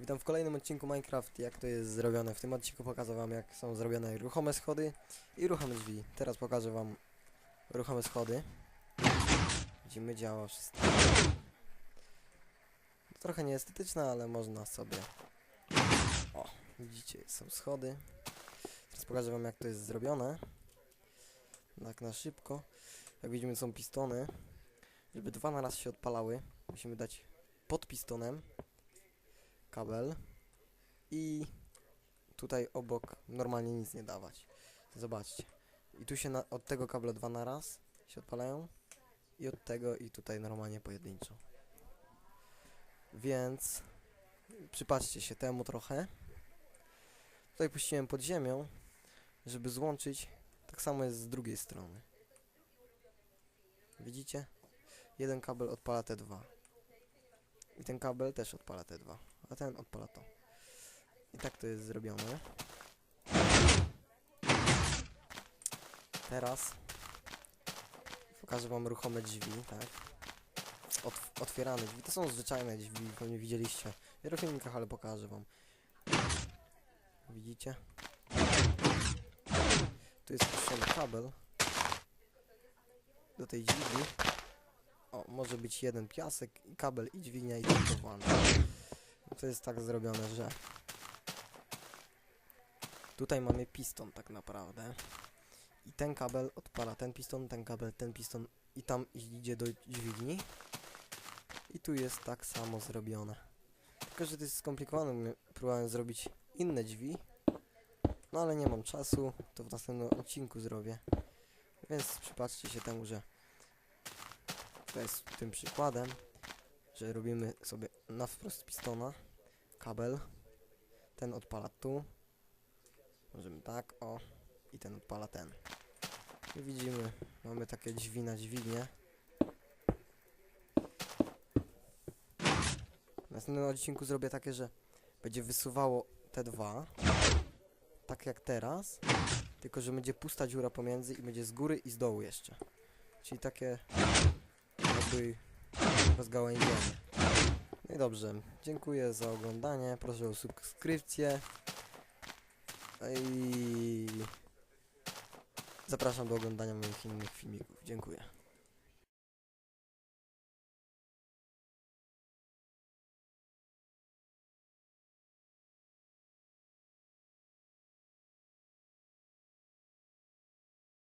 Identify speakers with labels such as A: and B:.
A: Witam w kolejnym odcinku Minecraft, jak to jest zrobione. W tym odcinku pokażę wam jak są zrobione ruchome schody i ruchome drzwi. Teraz pokażę wam ruchome schody. Widzimy, działa wszystko. Trochę nieestetyczne, ale można sobie... O, widzicie, są schody. Teraz pokażę wam jak to jest zrobione. Tak na szybko. Jak widzimy są pistony. Żeby dwa na raz się odpalały, musimy dać pod pistonem kabel i tutaj obok normalnie nic nie dawać. Zobaczcie. I tu się na, od tego kabla dwa na raz się odpalają i od tego i tutaj normalnie pojedynczo. Więc przypatrzcie się temu trochę. Tutaj puściłem pod ziemią, żeby złączyć. Tak samo jest z drugiej strony. Widzicie? Jeden kabel odpala te dwa. I ten kabel też odpala te dwa. A ten odpala to. I tak to jest zrobione. Teraz pokażę wam ruchome drzwi, tak? Otw otwierane drzwi. To są zwyczajne drzwi, pewnie widzieliście w wielu filmikach, ale pokażę wam. Widzicie? Tu jest puszczony kabel do tej dźwigni. O, może być jeden piasek, kabel i dźwignia i tylko włącza. To jest tak zrobione, że tutaj mamy piston tak naprawdę i ten kabel odpala ten piston, ten kabel, ten piston i tam idzie do dźwigni i tu jest tak samo zrobione. Tylko, że to jest skomplikowane, próbowałem zrobić inne drzwi, no ale nie mam czasu, to w następnym odcinku zrobię. Więc przypatrzcie się temu, że to jest tym przykładem, że robimy sobie na wprost pistona, kabel, ten odpala tu, możemy tak, o, i ten odpala ten. I widzimy, mamy takie drzwi na dźwignię. W następnym odcinku zrobię takie, że będzie wysuwało te dwa, tak jak teraz, tylko że będzie pusta dziura pomiędzy i będzie z góry i z dołu jeszcze. Czyli takie jakby rozgałęzienie. No i dobrze, dziękuję za oglądanie, proszę o subskrypcję i zapraszam do oglądania moich innych filmików. Dziękuję.